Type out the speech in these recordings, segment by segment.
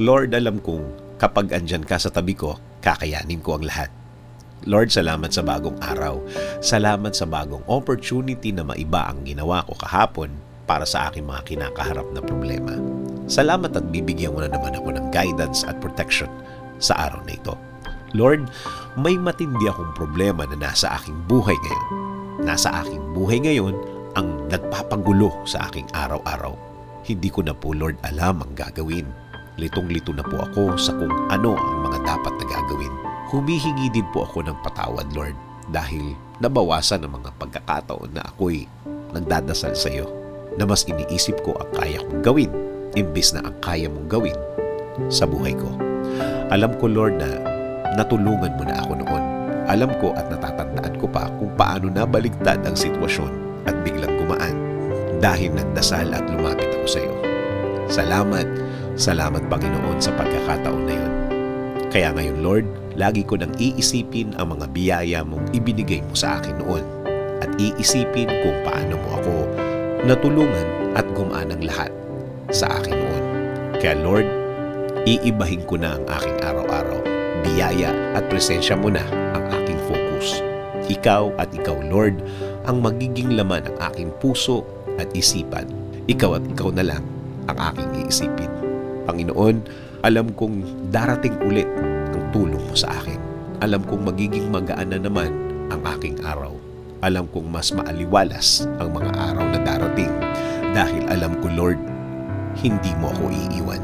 Lord, alam kong kapag andyan ka sa tabi ko, kakayanin ko ang lahat. Lord, salamat sa bagong araw. Salamat sa bagong opportunity na maiba ang ginawa ko kahapon para sa aking mga kinakaharap na problema. Salamat at bibigyan mo na naman ako ng guidance at protection sa araw na ito. Lord, may matindi akong problema na nasa aking buhay ngayon. Nasa aking buhay ngayon ang nagpapagulo sa aking araw-araw. Hindi ko na po, Lord, alam ang gagawin. Litong-lito na po ako sa kung ano ang mga dapat na gagawin. Humihingi din po ako ng patawad, Lord, dahil nabawasan ang mga pagkakataon na ako'y nagdadasal sa iyo na mas iniisip ko ang kaya kong gawin imbis na ang kaya mong gawin sa buhay ko. Alam ko, Lord, na natulungan mo na ako noon. Alam ko at natatandaan ko pa kung paano nabaligtad ang sitwasyon at biglang gumaan dahil nagdasal at lumapit ako sa iyo. Salamat, salamat Panginoon sa pagkakataon na yun. Kaya ngayon, Lord, lagi ko nang iisipin ang mga biyaya mong ibinigay mo sa akin noon at iisipin kung paano mo ako natulungan at gumaan ang lahat sa akin noon. Kaya Lord, iibahin ko na ang aking araw-araw. Biyaya at presensya mo na ang aking focus. Ikaw at ikaw, Lord, ang magiging laman ng aking puso at isipan. Ikaw at ikaw na lang ang aking iisipin. Panginoon, alam kong darating ulit ang tulong mo sa akin. Alam kong magiging magaan na naman ang aking araw. Alam kong mas maaliwalas ang mga araw na darating dahil alam ko, Lord, hindi mo ako iiwan.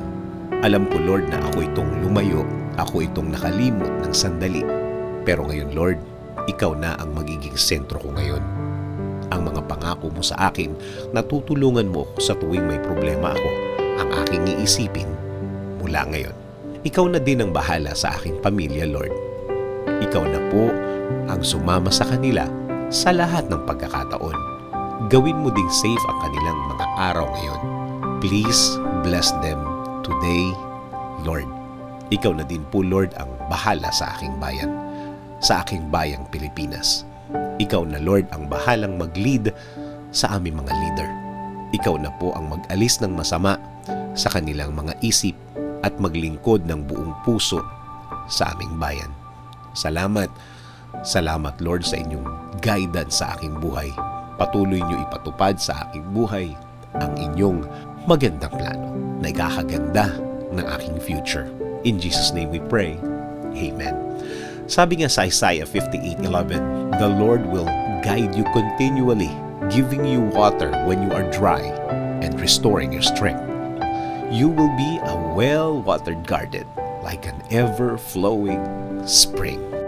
Alam ko, Lord, na ako itong lumayo, ako itong nakalimot ng sandali. Pero ngayon, Lord, ikaw na ang magiging sentro ko ngayon. Ang mga pangako mo sa akin, natutulungan mo ako sa tuwing may problema ako, aking iisipin mula ngayon. Ikaw na din ang bahala sa aking pamilya, Lord. Ikaw na po ang sumama sa kanila sa lahat ng pagkakataon. Gawin mo ding safe ang kanilang mga araw ngayon. Please bless them today, Lord. Ikaw na din po, Lord, ang bahala sa aking bayan, sa aking bayang Pilipinas. Ikaw na, Lord, ang bahalang mag-lead sa aming mga leader. Ikaw na po ang mag-alis ng masama sa kanilang mga isip at maglingkod ng buong puso sa aming bayan. Salamat, salamat Lord sa inyong guidance sa aking buhay. Patuloy niyo ipatupad sa aking buhay ang inyong magandang plano na ikakaganda ng aking future. In Jesus' name we pray. Amen. Sabi nga sa Isaiah 58.11, The Lord will guide you continually, giving you water when you are dry and restoring your strength. You will be a well-watered garden like an ever-flowing spring.